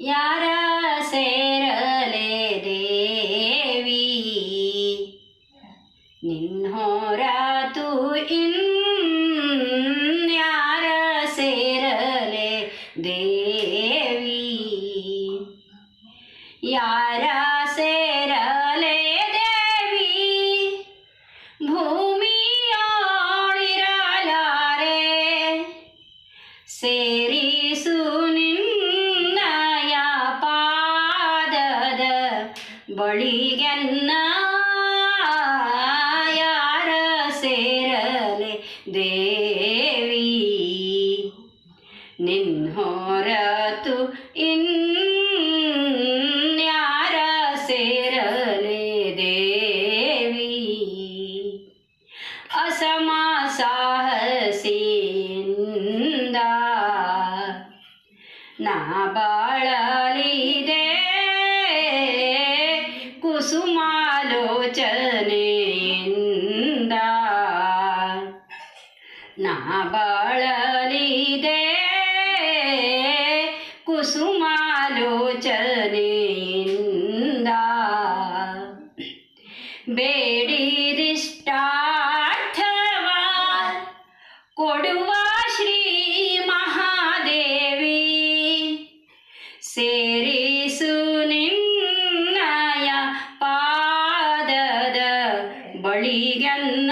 ಯಾರ ಸೇರಲೆ ದೇವಿ ನಿನ್ನೋರಾತು ಇನ್ಯಾರ ಸೇರಲೆ ದೇವಿ ಯಾರ ಸೇರಲೆ ದೇವಿ ಭೂಮಿಯೋಳಿರಲಾರೆ ಸೇರಿಸು ಬಳಿಗೆನ್ನ ಯಾರ ಸೇರಲೆ ದೇವಿ? ನಿನ್ನೋರತು ಇನ್ಯಾರ ಸೇರಲೆ ದೇವಿ? ಅಸಮ ಸಾಹಸಿಂದ ನಾ ಬಾಳಲಿದೆ. ಕುಸುಮಾಲೋಚನೆಯಿಂದ ಬೇಡಿರಿಷ್ಟಾರ್ಥವ ಕೊಡುವ ಶ್ರೀ ಮಹಾದೇವಿ. ಸೇರಿಸು ನಿನ್ನಯ ಪಾದದ ಬಳಿಗನ್ನ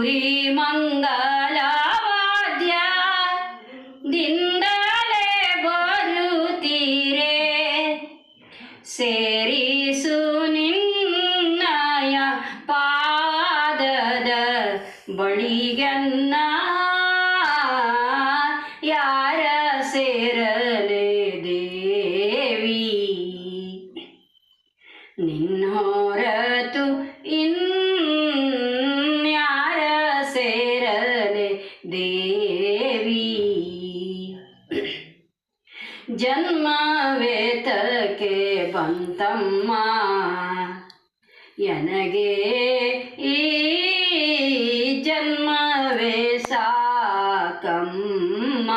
ಭೂರಿ ಮಂಗಲವಾದ್ಯ ದಿಂದಲೇ ಬರುತ್ತೀರೆ? ಸೇರಿಸು ನಿನ್ನಯ ಪಾದದ ಬಳಿಗನ್ನ ಯಾರ ಸೇರಲೆ ದೇವಿ? ನಿನ್ನೋರತು ಇನ್ಯಾರ ದೇವಿ ಜನ್ಮವೇತಕ್ಕೆ ಬಂತಮ್ಮ ಎನಗೆ ಈ ಜನ್ಮವೇ ಸಾಕಮ್ಮ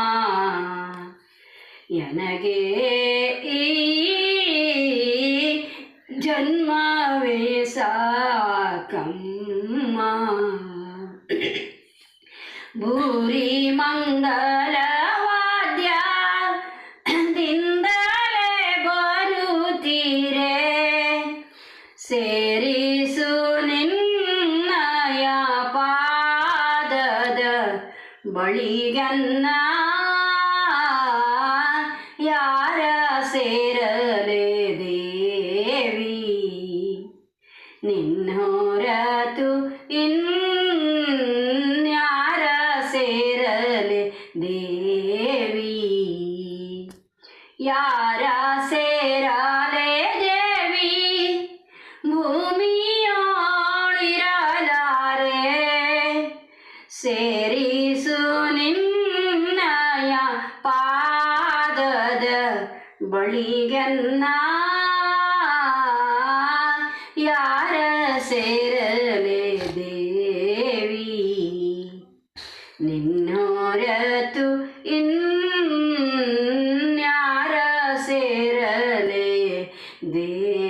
ಎನಗೆ ಈ ಜನ್ಮವೇ ಸಾಕಮ್ಮ ಭೂರಿ ಮಂಗಲವಾದ್ಯ ದಿಂದಲೇ ಬರುತ್ತೀರೆ ಸೇರಿಸು ನಿನ್ನಯ ಪಾದದ ಬಳಿಗನ್ನ ಯಾರ ಸೇರಲೆ देवी यारा से राले देवी भूमि रे सेरी സുനിന്നയ പാദത ബളികന്ന. യാര സേരലേ ദേവി? നിന്ന ಹೊರತು ಇನ್ಯಾರ ಸೇರಲೆ? ದೇ